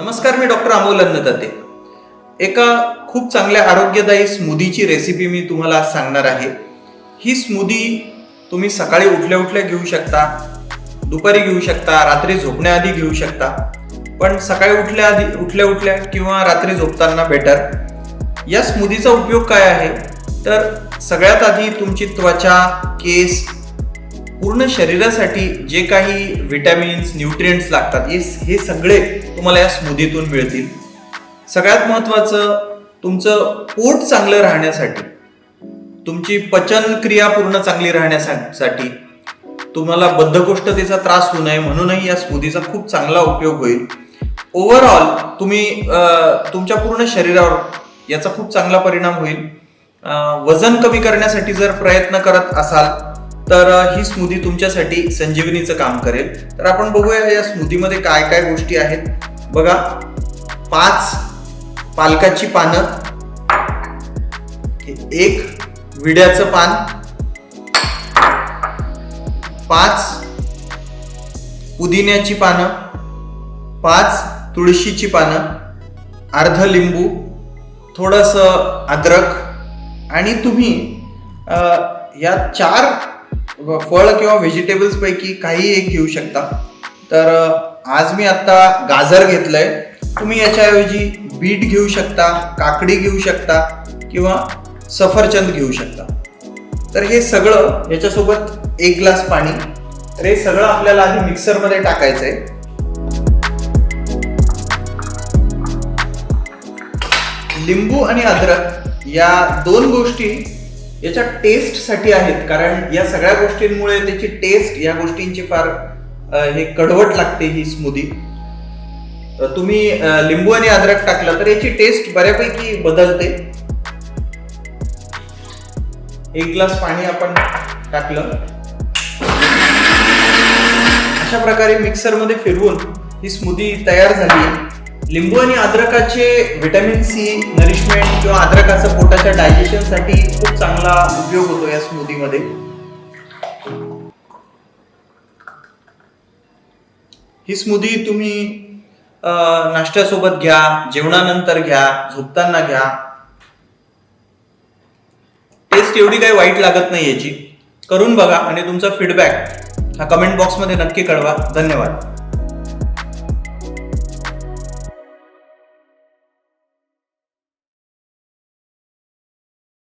नमस्कार मी डॉक्टर अमोल अन्नदाते एका खूप चांगल्या आरोग्यदायी स्मूदीची रेसिपी मी तुम्हाला आज सांगणार आहे. ही स्मूदी तुम्ही सकाळी उठल्या उठल्या घेऊ शकता दुपारी घेऊ शकता रात्री झोपण्याआधी घेऊ शकता. पण सकाळी उठल्या आधी उठल्या उठल्या किंवा रात्री झोपताना बेटर या स्मूदीचा उपयोग काय आहे? तर सगळ्यात आधी तुमची त्वचा केस पूर्ण शरीरासाठी जे काही विटॅमिन्स न्यूट्रिएंट्स लागतात हे हे सगळे तुम्हाला या स्मूदीतून मिळतील. सगळ्यात महत्त्वाचं तुमचं पोट चांगलं राहण्यासाठी तुमची पचन क्रिया पूर्ण चांगली राहण्यासाठी तुम्हाला बद्धकोष्ठतेचा त्रास होऊ नये म्हणूनही या स्मूदीचा खूप चांगला उपयोग होईल. ओव्हरऑल तुम्ही तुमच्या पूर्ण शरीरावर याचा खूप चांगला परिणाम होईल. वजन कमी करण्यासाठी जर प्रयत्न करत असाल तर ही स्मूदी तुमच्यासाठी संजीवनीचं काम करेल. तर आपण बघूया या स्मूदीमध्ये काय काय गोष्टी आहेत. बघा पाच पालकाची पानं एक विड्याचं पान पाच पुदिन्याची पानं पाच तुळशीची पानं अर्ध लिंबू थोडंसं अद्रक आणि तुम्ही या चार फळ किंवा व्हेजिटेबल्स पैकी काही एक घेऊ शकता. तर आज मी आता गाजर घेतलंय. तुम्ही याच्याऐवजी बीट घेऊ शकता काकडी घेऊ शकता किंवा सफरचंद घेऊ शकता. तर हे सगळं याच्यासोबत एक ग्लास पाणी. तर हे सगळं आपल्याला आधी मिक्सरमध्ये टाकायचं आहे लिंबू आणि अद्रक या दोन गोष्टी याच्या टेस्टसाठी आहेत. कारण या सगळ्या गोष्टींमुळे त्याची टेस्ट या गोष्टींची फार हे कडवट लागते ही स्मूदी. तुम्ही लिंबू आणि अद्रक टाकलं तर याची टेस्ट बऱ्यापैकी बदलते. एक ग्लास पाणी आपण टाकलं. अशा प्रकारे मिक्सरमध्ये फिरवून ही स्मूदी तयार झाली आहे. लिंबू आणि अद्रकाचे व्हिटॅमिन सी नरिशमेंट किंवा अद्रकाचा पोटाच्या डायजेशनसाठी खूप चांगला उपयोग होतो या स्मूदीमध्ये ही स्मूदी तुम्ही नाश्त्यासोबत घ्या जेवणानंतर घ्या झोपताना घ्या. टेस्ट एवढी काही वाईट लागत नाही याची. करून बघा आणि तुमचा फीडबॅक हा कमेंट बॉक्समध्ये नक्की कळवा. धन्यवाद.